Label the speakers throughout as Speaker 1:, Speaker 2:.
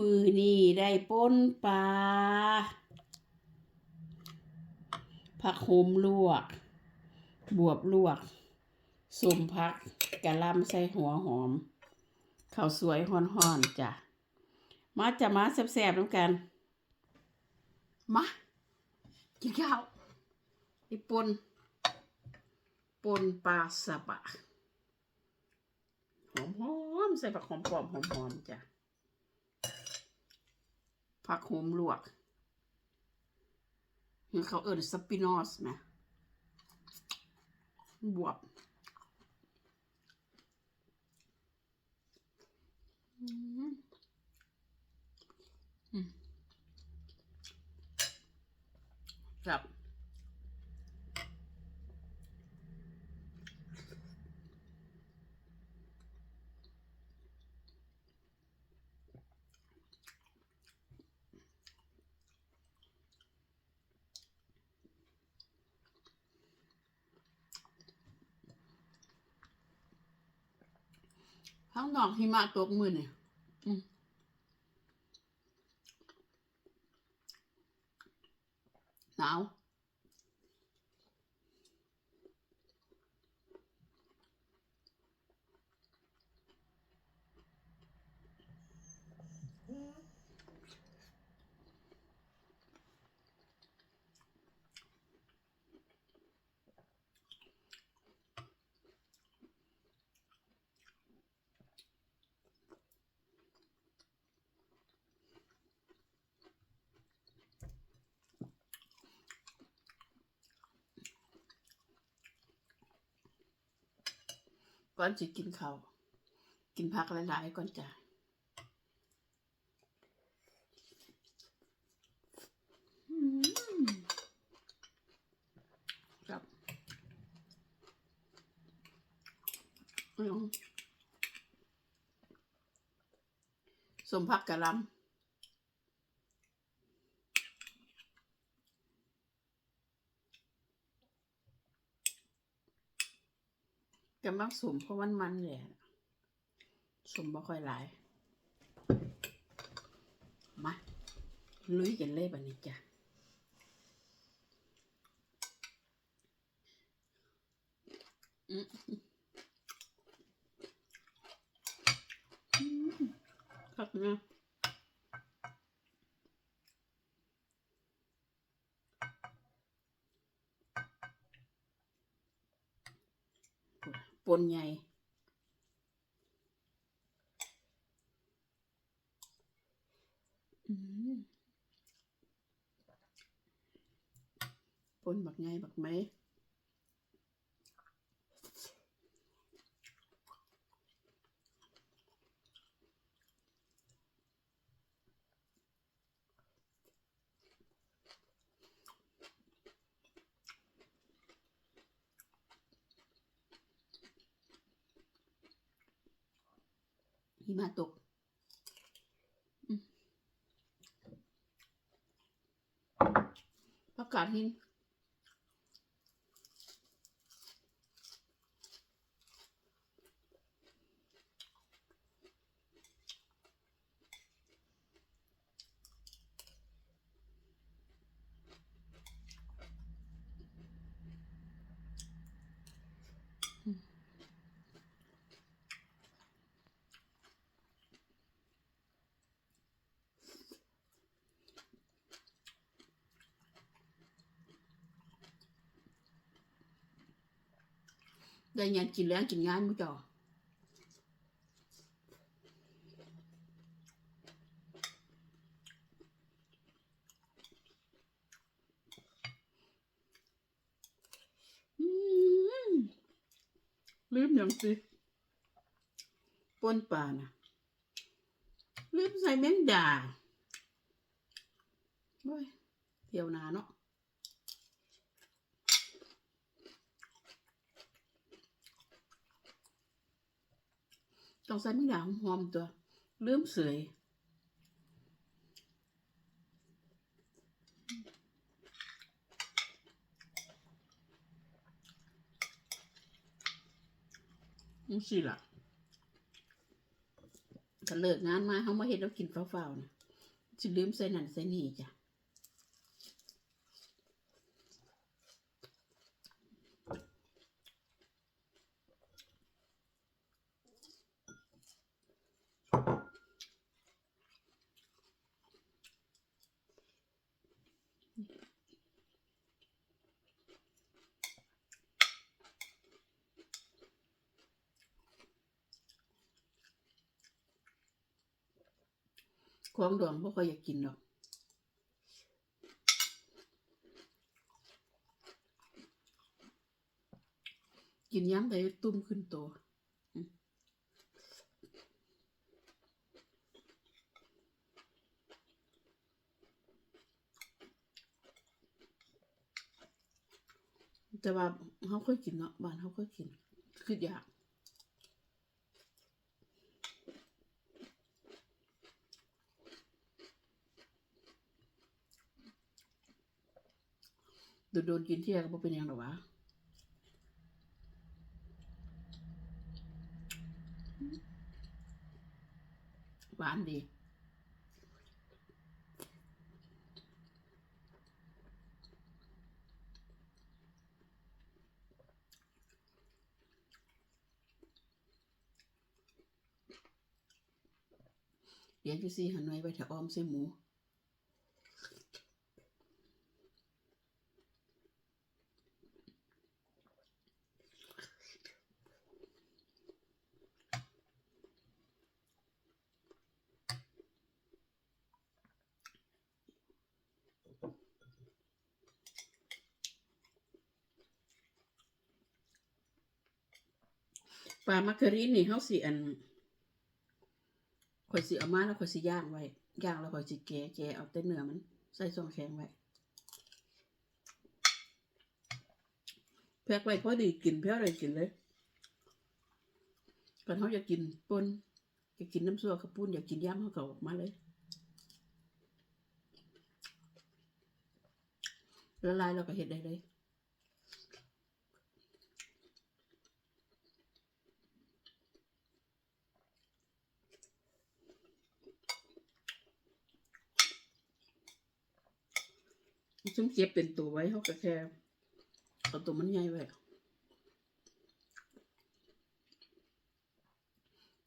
Speaker 1: มือนี่ได้ป้นปลา ผักโหมลวก บวบลวกสมพักกะล่ำใส่หัวหอมข้าวสวยฮ้อนๆจ้ะ มาจะมาแซ่บๆน้ำกัน มากินข้าวไอปนปนปลาสะบะหอมๆใส่ผักหอมปลอมหอมหอมๆจ้ะ ผักโหมลวกหรือเขาเอิญสปินอสไหมบวบอืมอืมครับ ข้องนอกหิมะตกมือเนี่ยอืมหนาว ก่อนจะกินข้าวกินผักหลายๆก่อนจ้ะครับอืมสมผักกะลำะมักสมเพราะมันมันเลยอะสมบ่ค่อยหลาย มาลุยกันเลยบันนี้จ้ะอืมอืมคักนะ ปนใหญ่ปนบักไงบักไหม หิมะตกประกาศหิน ได้ยังกินแล้วกินงานมั้งจ่อลืมอย่างสิปนปลานะลืมใส่แมงดาโอ้ยเที่ยวนาเนาะ ต้องใส่ไม่ดาหอมตัวลืมเสยนี่สิล่ะก็เลิกงานมาเขามาเห็นแล้วกินเฝ้าๆนะสิลืมใส่นั่นใส่นี่จ้ะ ของดองบ่ค่อยอยากกินหรอกกินย้ำแต่ตุ้มขึ้นตัว แต่ว่าเขาเคยกินเนาะบ้านเขาเคยกิน คืออยากโดนโดนกินเที่ยก็เป็นยังหรอวะหวานดี เดี๋ยวจะซีหันไว้ไปถ้าอ้อมใส่หมูปลามักกะรีนนี่เขาสิอัน ข่อยสิเอามาแล้วข่อยสิย่างไว้ย่างแล้วข่อยสิแกะแกะเอาแต่เนื้อมัน ใส่ซองแข็งไว้แพ็กไว้พอดีกินเพื่อะไรกินเลยก่อนเขาอยากกินปนอยากกินน้ำซัวกระปุ้นอยากกินย่ำเขาเก็ออกมาเลยละลายเราก็เห็ดได้เลย ซุ่มเก็บเป็นตัวไว้เขาก็แค่เอาตัวมันใหญ่ไว้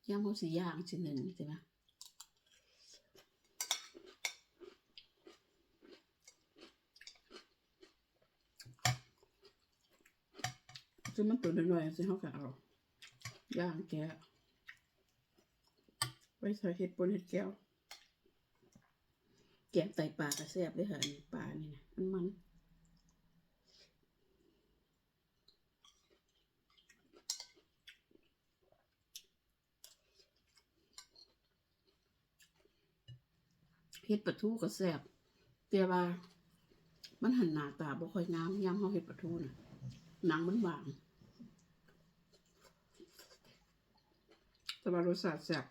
Speaker 1: ย่างเขาสีย่างสิหนึ่งใช่ไหมซึ่งมันตัวน้อยๆสิเขาก็เอาย่างแกะไว้ใส่เห็ดปนเห็ดแก้ว แกงไตปลากระแซบเลยค่ะอันนี้ปลานี่นะมันมันเฮ็ดปลาทูก็แซ่บแต่ว่า มันหันหน้าตาบ่ค่อยงามยามเฮาเฮ็ดปลาทูน่ะหนังมันบางแต่ว่ารสชาติแซ่บ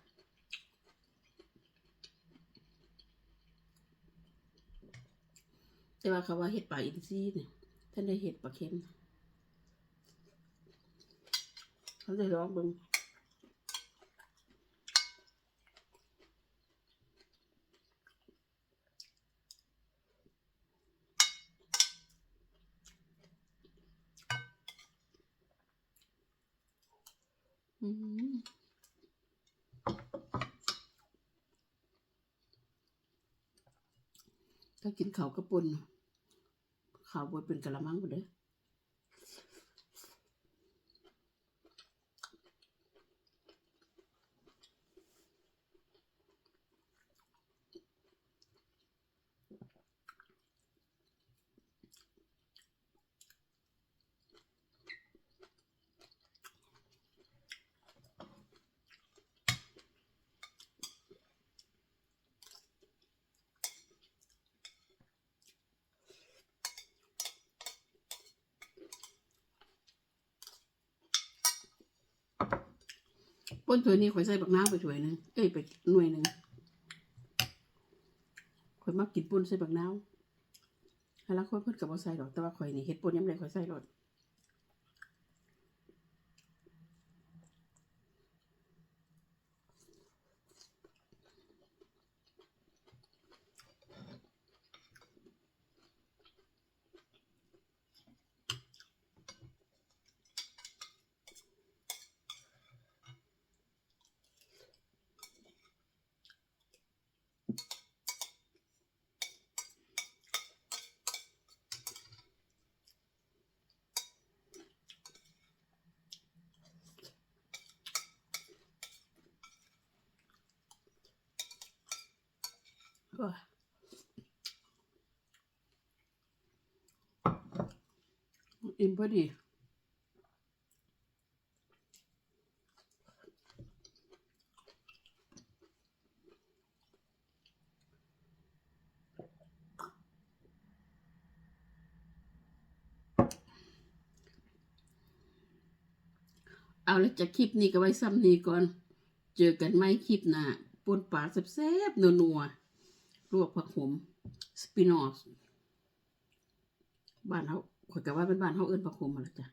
Speaker 1: แต่ว่าเขาว่าเห็ดปลาอินทรีเนี่ยท่านได้เห็ดปลาเค็มเขาได้ร้องบิงอืม ถ้ากินข่าวกระปุนข้าวบดเป็นกะละมังหมดเลย ป้นถ้วยนี้ข่อยใส่บักน้ำไปถ้วยหนึงเอ้ยไปหน่วยหนึ่งข่อยมักกินปุ้นใส่บักน้ำแล้วคนเพิ่นกับบ่ใส่ดอกแต่ว่าข่อยนี่เฮ็ดปุ้นยำไรข่อยใส่รส โอ้ย อิ่มพอดี เอาแล้วจะคลิปนี้ก็ไว้ซ้ำนี้ก่อน เจอกันไหมคลิปหน้าปนปลาแซ่บๆนัวๆลวกผักขมสปินอสบ้านเขา ข่อยกะว่าเป็นบ้านเขาเอิ้นประคมมาล้วจ้ะ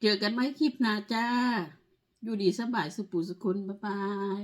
Speaker 1: เจอกันไหมคลิปหน้าจ้า อยู่ดีสบายสุปูสุคนบ๊ายบาย